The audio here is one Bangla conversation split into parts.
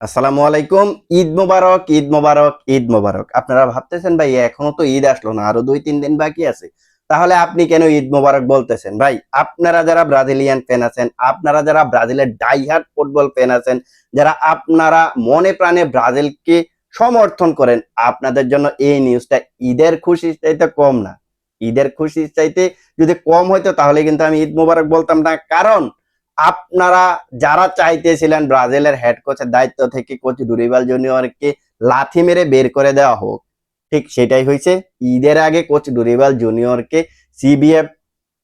আসসালামু আলাইকুম, ঈদ মোবারক ঈদ মোবারক ঈদ মোবারক। আপনারা ভাবতেছেন, ভাই, এখনও তো ঈদ আসলো না, আরও দুই তিন দিন বাকি আছে। তাহলে আপনি কেন ঈদ মোবারক বলতেছেন? ভাই, আপনারা যারা ব্রাজিলিয়ান ফ্যান আছেন, আপনারা যারা ব্রাজিলের ডাইহার্ট ফুটবল ফ্যান আছেন, যারা আপনারা মনে প্রাণে ব্রাজিলকে সমর্থন করেন, আপনাদের জন্য এই নিউজটা ঈদের খুশি চাইতে কম না। ঈদের খুশি চাইতে যদি কম হইতো, তাহলে কিন্তু আমি ঈদ মোবারক বলতাম না। কারণ আপনারা যারা চাইতেছিলেন ব্রাজিলের হেড কোচের দায়িত্ব থেকে কোচ ডুরিবাল জুনিয়রকে লাথি মেরে বের করে দেওয়া হোক, ঠিক সেটাই হয়েছে। ঈদের আগে কোচ ডুরিবাল জুনিয়রকে সিবিএফ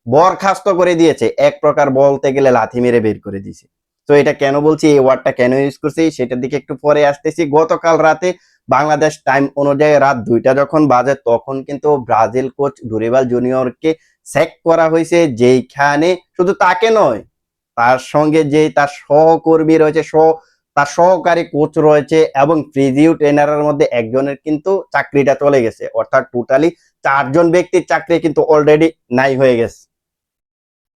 বরখাস্ত করে দিয়েছে, এক প্রকার বলতে গেলে লাথি মেরে বের করে দিয়েছে। তো এটা কেন বলছি, এই ওয়ার্ডটা কেন ইউজ করছি, সেটার দিকে একটু পরে আসতেছি। গতকাল রাতে বাংলাদেশ টাইম অনুযায়ী রাত দুইটা যখন বাজে, তখন কিন্তু ব্রাজিল কোচ ডুরিবাল জুনিয়রকে সেক করা হয়েছে, যেইখানে শুধু তাকে নয় তার সঙ্গে যে তার সহকর্মী রয়েছে, সহ, তার সহকারী কোচ রয়েছে এবং ফিজিও ট্রেনারের মধ্যে একজনের কিন্তু চাকরিটা চলে গেছে। অর্থাৎ টোটালি চারজন ব্যক্তির চাকরি কিন্তু অলরেডি নাই হয়ে গেছে।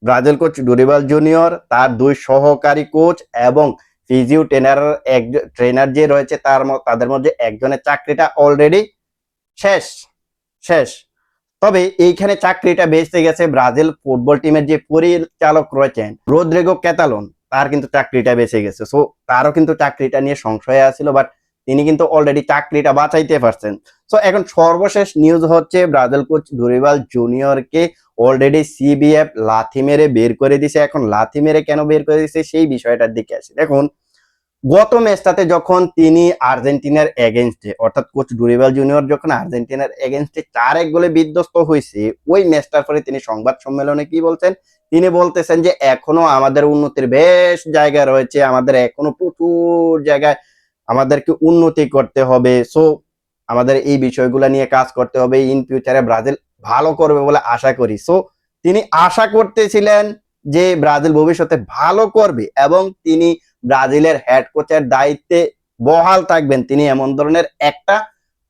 ব্রাজিল কোচ ডুরিবাল জুনিয়র, তার দুই সহকারী কোচ এবং ফিজিও ট্রেনার এক ট্রেনার যে রয়েছে, তার তাদের মধ্যে একজনের চাকরিটা অলরেডি শেষ শেষ। তবে এইখানে চাকরিটা বেঁচে গেছে ব্রাজিল ফুটবল টিমের যে পরিচালক রয়েছেন রোদ্রেগো ক্যাতালন, তার কিন্তু চাকরিটা বেঁচে গেছে। সো তারও কিন্তু চাকরিটা নিয়ে সংশয় আছিল বাট তিনি কিন্তু অলরেডি চাকরিটা বাঁচাইতে পারছেন। সো এখন সর্বশেষ নিউজ হচ্ছে ব্রাজিল কোচ ডুরিবাল জুনিয়রকে অলরেডি সিবিএফ লাথি মেরে বের করে দিছে। এখন লাথি মেরে কেন বের করে দিছে সেই বিষয়টার দিকে আসি। দেখুন গত ম্যাচটাতে যখন তিনি আর্জেন্টিনার এগেনস্টে অর্থাৎ কোচ ডুরিবাল জুনিয়র যখন আর্জেন্টিনার এগেনস্টে চার এক গোলে বিধ্বস্ত হয়েছে, ওই ম্যাচটার পরে তিনি সংবাদ সম্মেলনে কি বলছেন? তিনি বলতেছেন যে এখনও আমাদের উন্নতির বেশ জায়গা রয়েছে, আমাদের এখনও প্রচুর জায়গায় আমাদেরকে উন্নতি করতে হবে। সো আমাদের এই বিষয়গুলো নিয়ে কাজ করতে হবে ইন ফিউচারে ব্রাজিল ভালো করবে বলে আশা করি। সো তিনি আশা করতেছিলেন যে ব্রাজিল ভবিষ্যতে ভালো করবে এবং তিনি ব্রাজিলের হেড কোচের দায়িত্বে বহাল থাকবেন। তিনি এমন ধরনের একটা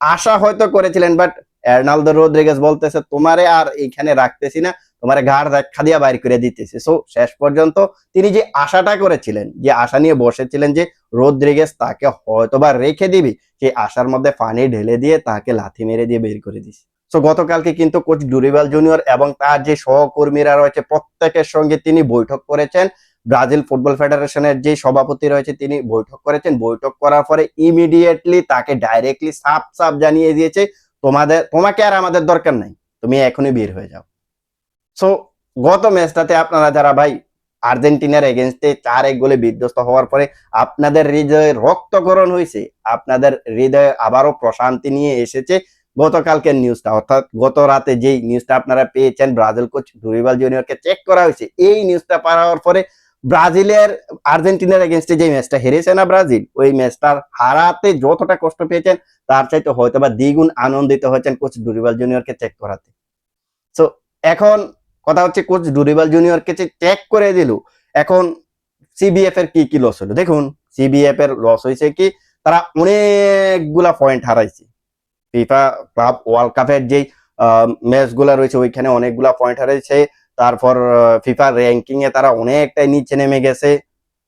আশা হয়তো করেছিলেন বাট এর্নালদো রোদ্রিগেজ বলতেছে, তোমারে আর এইখানে রাখতেছি না, তোমার ঘাড় ধাক্কা দিয়া বাইর করে দিতেছে। সো শেষ পর্যন্ত তিনি যে আশাটা করেছিলেন, যে আশা নিয়ে বসেছিলেন যে রোদ্রিগেজ তাকে হয়তোবা রেখে দিবি, সেই আশার মধ্যে পানি ঢেলে দিয়ে তাকে লাথি মেরে দিয়ে বের করে দিস। সো গতকালকে কিন্তু কোচ ডুরিবাল জুনিয়র এবং তার যে সহকর্মীরা রয়েছে, প্রত্যেকের সঙ্গে তিনি বৈঠক করেছেন। ব্রাজিল ফুটবল ফেডারেশনের যে সভাপতি রয়েছে, তিনি বৈঠক করেছেন। বৈঠক করার পরে ইমিডিয়েটলি তাকে ডাইরেক্টলি সাপ সাপ জানিয়ে দিয়েছে, তোমাদের, তোমাকে আর আমাদের দরকার নাই। তুমি এখনই বের হয়ে যাও। সো গত ম্যাচটাতে আপনারা যারা ভাই আর্জেন্টিনার এগেনস্টে চার এক গোলে বিধ্বস্ত হওয়ার পরে আপনাদের হৃদয়ে রক্তকরণ হয়েছে আপনাদের হৃদয়ে আবারও প্রশান্তি নিয়ে এসেছে গতকালকের নিউজটা অর্থাৎ গত রাতে যেই নিউজটা আপনারা পেয়েছেন, ব্রাজিল কোচ ডুরিবাল জুনিয়রকে চেক করা হয়েছে, এই নিউজটা পাওয়ার পরে ব্রাজিলের আর্জেন্টিনার এগেনস্টে যে ম্যাচটা হেরেছে না ব্রাজিল, ওই ম্যাচটার হারাতে যতটা কষ্ট পেয়েছেন, তার চাইতে হয়তো বা দ্বিগুণ আনন্দিত হয়েছেন কোচ ডুরিবাল জুনিয়রকে চেক করাতে। সো এখন কথা হচ্ছে কোচ ডুরিবাল জুনিয়রকে চেক করে দিল, এখন সিবিএফ এর কি কি লস হলো? দেখুন সিবিএফ এর লস হয়েছে কি, তারা অনেকগুলা পয়েন্ট হারাইছে। ফিফা ক্লাব ওয়ার্ল্ড কাপের যেই ম্যাচগুলা রয়েছে, ওইখানে অনেকগুলা পয়েন্ট হারাইছে। তারপর ফিফার র্যাঙ্কিং এ তারা অনেকটাই নিচে নেমে গেছে।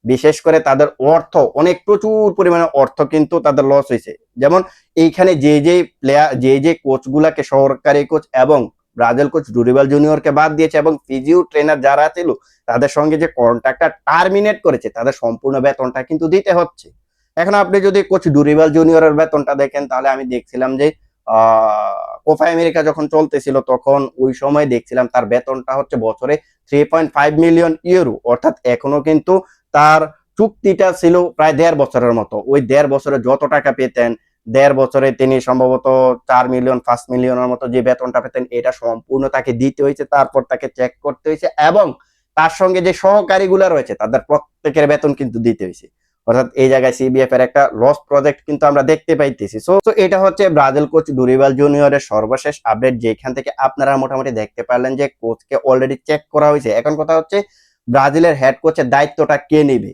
বিশেষ করে তাদের অর্থ, অনেক প্রচুর পরিমাণে অর্থ কিন্তু তাদের লস হয়েছে। যেমন এইখানে যে যে প্লেয়ার যে যে কোচ গুলাকে সরকারি কোচ এবং ব্রাজিল কোচ ডুরিবাল জুনিয়রকে বাদ দিয়েছে এবং ফিজিও ট্রেনার যারা ছিল, তাদের সঙ্গে যে কন্ট্রাক্টটা টার্মিনেট করেছে, তাদের সম্পূর্ণ বেতনটা কিন্তু দিতে হচ্ছে। এখন আপনি যদি কোচ ডুরিবাল জুনিয়রের বেতনটা দেখেন, তাহলে আমি দেখছিলাম যে কোপা আমেরিকা যখন চলতেছিল, তখন ওই সময় দেখছিলাম তার বেতনটা হচ্ছে বছরে three point five million euro অর্থাৎ এখনও কিন্তু তার চুক্তিটা ছিল প্রায় দেড় বছরের মতো। ওই দেড় বছরে যত টাকা পেতেন, দেড় বছরে তিনি সম্ভবত চার মিলিয়ন পাঁচ মিলিয়নের মতো যে বেতনটা পেতেন, এটা সম্পূর্ণ তাকে দিতে হয়েছে, তারপর তাকে চেক করতে হয়েছে এবং তার সঙ্গে যে সহকারীগুলো রয়েছে, তাদের প্রত্যেকের বেতন কিন্তু দিতে হয়েছে। অর্থাৎ এই জায়গায় সিবিএফ এর একটা লস প্রজেক্ট কিন্তু আমরা দেখতে পাইতেছি। সো এটা হচ্ছে ব্রাজিল কোচ ডুরিবাল জুনিয়রের সর্বশেষ আপডেট যেখান থেকে আপনারা মোটামুটি দেখতে পারলেন যে কোচকে অলরেডি চেক করা হয়েছে। এখন কথা হচ্ছে ব্রাজিলের হেড কোচের দায়িত্বটা কে নেবে?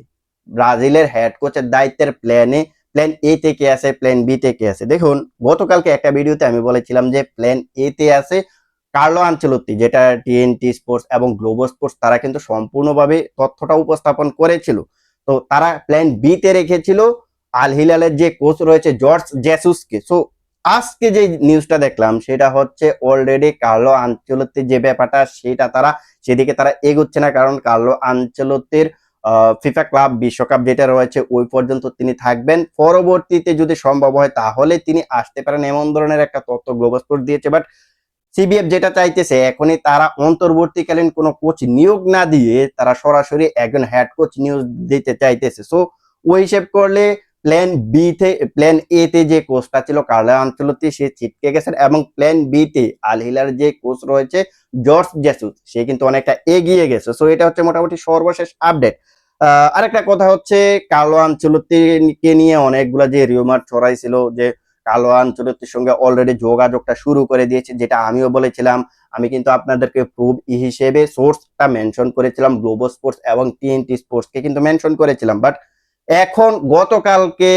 ব্রাজিলের হেড কোচের দায়িত্বের প্ল্যানে প্ল্যান এ তে কে আছে প্ল্যান বি তে কে আছে। দেখুন, গতকালকে একটা ভিডিওতে আমি বলেছিলাম যে প্ল্যান এ তে আছে কার্লো আঞ্চলত্তি যেটা টিএনটি স্পোর্টস এবং গ্লোবো স্পোর্টস তারা কিন্তু সম্পূর্ণভাবে তথ্যটা উপস্থাপন করেছিল। তো তারা প্ল্যান বি তে রেখেছিল। আল হিলালের যে কোচ রয়েছে জর্জ জেসুসকে। সো আজকে যে নিউজটা দেখলাম, সেটা হচ্ছে অলরেডি কার্লো আঞ্চলতির যে ব্যাপারটা, সেটা তারা, সেদিকে তারা এগোচ্ছে না। কারণ কার্লো আঞ্চলতির ফিফা ক্লাব বিশ্বকাপ যেটা রয়েছে, ওই পর্যন্ত তিনি থাকবেন। পরবর্তীতে যদি সম্ভব হয়, তাহলে তিনি আসতে পারেন। এমন ধরনের একটা তথ্য গ্লোবাসপোর্ট দিয়েছে। বাট সিবিএফ যেটা চাইতেছে, এখনই তারা অন্তর্বর্তীকালীন কোনো কোচ নিয়োগ না দিয়ে তারা সরাসরি একজন হেড কোচ নিয়োগ দিতে চাইতেছে। সো ওই হিসেব করলে প্ল্যান বি তে প্ল্যান এ তে যে কোচটা ছিল কার্লা আঞ্চলতি সে ছিটকে গেছেন এবং প্ল্যান বি তে আল হিলার যে কোচ রয়েছে জর্জ জেসুস সে কিন্তু অনেকটা এগিয়ে গেছে। সো এটা হচ্ছে মোটামুটি সর্বশেষ আপডেট আরেকটা কথা হচ্ছে কালো আঞ্চলতিকে নিয়ে অনেকগুলা যে রিউমার ছড়াইছিল যে কালো আঞ্চলতির সঙ্গে অলরেডি যোগাযোগটা শুরু করে দিয়েছে, যেটা আমিও বলেছিলাম। আমি কিন্তু আপনাদেরকে প্রুভ হিসেবে সোর্সটা মেনশন করেছিলাম গ্লোবো স্পোর্টস এবং টিএনটি স্পোর্টসকে কিন্তু মেনশন করেছিলাম। বাট এখন গতকালকে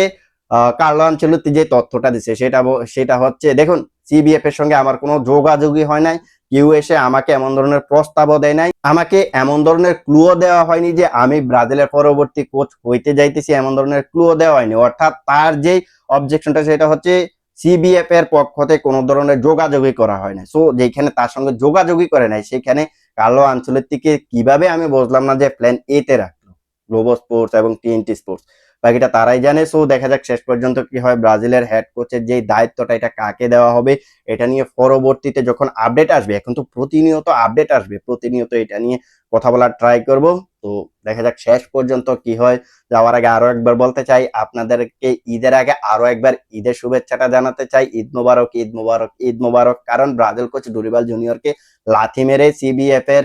কালোয়ান কার্লো আঞ্চলতি যে তথ্যটা দিছে, সেটা সেটা হচ্ছে, দেখুন সিবিএফ এর সঙ্গে আমার কোনো যোগাযোগই হয় নাই। কেউ এসে আমাকে এমন ধরনের প্রস্তাবও দেয় নাই। আমাকে এমন ধরনের ক্লুও দেওয়া হয়নি যে আমি ব্রাজিলের পরবর্তী কোচ হইতে যাইতেছি, এমন ধরনের ক্লুও দেওয়া হয়নি। অর্থাৎ তার যে অবজেকশনটা সেটা হচ্ছে সিবিএফ এর পক্ষ থেকে কোনো ধরনের যোগাযোগই করা হয় না সো যেখানে তার সঙ্গে যোগাযোগই করে নাই, সেখানে কালো আঞ্চলের থেকে কীভাবে আমি বুঝলাম না যে প্ল্যান এ তে রাখল। গ্লোবো স্পোর্টস এবং টিএনটি স্পোর্টস বাকিটা তারাই জানে। সো দেখা যাক শেষ পর্যন্ত কি হয়। ব্রাজিলের হেড কোচের যে দায়িত্বটা, এটা কাকে দেওয়া হবে, এটা নিয়ে পরবর্তীতে যখন আপডেট আসবে, এখন তো প্রতিনিয়ত আপডেট আসবে, প্রতিনিয়ত এটা নিয়ে কথা বলার ট্রাই করব। তো, দেখা যাক শেষ পর্যন্ত কি হয়। যাওয়ার আগে আরও একবার বলতে চাই, আপনাদেরকে ঈদের আগে আরও একবার ঈদের শুভেচ্ছাটা জানাতে চাই। ঈদ মোবারক ঈদ মোবারক ঈদ মোবারক। কারণ ব্রাজিল কোচ ডুরিবাল জুনিয়রকে লাথি মেরে সিবিএফ এর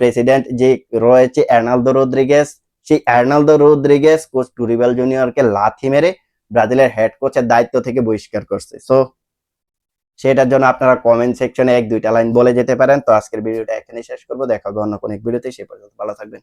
প্রেসিডেন্ট যে রয়েছে এর্নালদো রদ্রিগেস সেই আর্নালদো রোদ্রিগেস কোচ টুরিবেল জুনিয়রকে লাথি মেরে ব্রাজিলের হেড কোচের দায়িত্ব থেকে বহিষ্কার করছে। সো সেটার জন্য আপনারা কমেন্ট সেকশনে এক দুইটা লাইন বলে যেতে পারেন। তো আজকের ভিডিওটা এখানে শেষ করব। দেখা হবে অন্য কোনো এক ভিডিওতে সে পর্যন্ত ভালো থাকবেন।